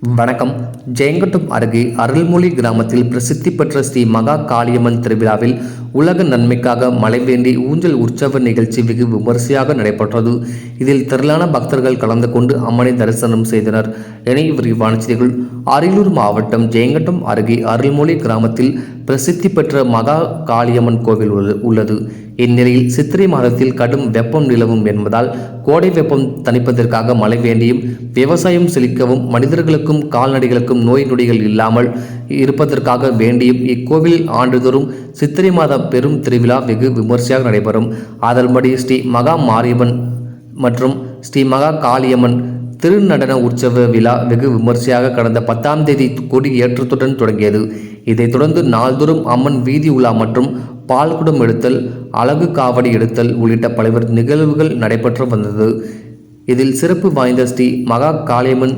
வணக்கம். ஜெயங்கொட்டம் அருகே அருள்மொழி கிராமத்தில் பிரசித்தி பெற்ற ஸ்ரீ மகா காளியம்மன் திருவிழாவில் உலக நன்மைக்காக மழை வேண்டி ஊஞ்சல் உற்சவ நிகழ்ச்சி வெகு விமரிசையாக நடைபெற்றது. இதில் திரளான பக்தர்கள் கலந்து கொண்டு அம்மனை தரிசனம் செய்தனர். என விரிவான செய்திகள். அரியலூர் மாவட்டம் ஜெயங்கொட்டம் அருகே அருள்மொழி கிராமத்தில் பிரசித்தி பெற்ற மகா காளியம்மன் கோவில் உள்ள- உள்ளது. இந்நிலையில் சித்திரை மாதத்தில் கடும் வெப்பம் நிலவும் என்பதால் கோடை வெப்பம் தணிப்பதற்காக மழை வேண்டியும் விவசாயம் செழிக்கவும் மனிதர்களுக்கும் கால்நடைகளுக்கும் நோய் நொடிகள் இல்லாமல் இருப்பதற்காக வேண்டியும் இக்கோவில் ஆண்டுதோறும் சித்திரை மாத பெரும் திருவிழா வெகு விமர்சையாக நடைபெறும். அதன்படி ஸ்ரீ மகா மாரியம்மன் மற்றும் ஸ்ரீ மகா காளியம்மன் திருநடன உற்சவ விழா வெகு விமர்சையாக கடந்த பத்தாம் தேதி கொடி ஏற்றத்துடன் தொடங்கியது. இதைத் தொடர்ந்து நாள்தோறும் அம்மன் வீதி உலா மற்றும் பால்குடம் எடுத்தல் அழகு காவடி எடுத்தல் உள்ளிட்ட பல்வேறு நிகழ்வுகள் நடைபெற்று வந்தது. இதில் சிறப்பு வாய்ந்த ஸ்ரீ மகா காளியம்மன்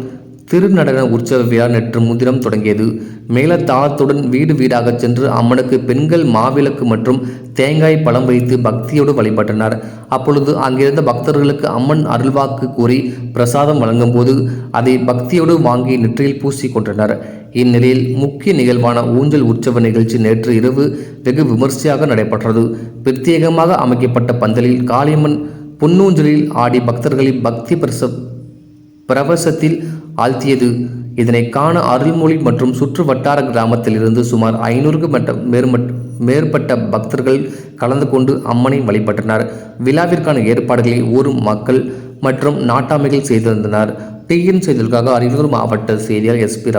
திருநடன உற்சவ விழா நேற்று முன்தினம் தொடங்கியது. மேலத்தாளத்துடன் வீடு வீடாக சென்று அம்மனுக்கு பெண்கள் மாவிளக்கு மற்றும் தேங்காய் பழம் வைத்து பக்தியோடு வழிபட்டனர். அப்பொழுது அங்கிருந்த பக்தர்களுக்கு அம்மன் அருள்வாக்கு கூறி பிரசாதம் வழங்கும் போது அதை பக்தியோடு வாங்கி நெற்றியில் பூசிக் கொண்டனர். இந்நிலையில் முக்கிய நிகழ்வான ஊஞ்சல் உற்சவ நிகழ்ச்சி நேற்று இரவு வெகு விமர்சையாக நடைபெற்றது. பிரத்யேகமாக அமைக்கப்பட்ட பந்தலில் காளியம்மன் புன்னூஞ்சலில் ஆடி பக்தர்களின் பக்தி பிரச பிரவசத்தில் ஆழ்த்தியது. இதனை காண அருள்மொழி மற்றும் சுற்று வட்டார கிராமத்தில் இருந்து சுமார் ஐநூறுக்கு மேற்பட்ட மேற்பட்ட பக்தர்கள் கலந்து கொண்டு அம்மனை வழிபட்டனர். விழாவிற்கான ஏற்பாடுகளை ஊர் மக்கள் மற்றும் நாட்டாமைகள் செய்திருந்தனர். டிஎன் செய்திகளுக்காக அரியலூர் மாவட்ட செய்தியாளர் எஸ்பி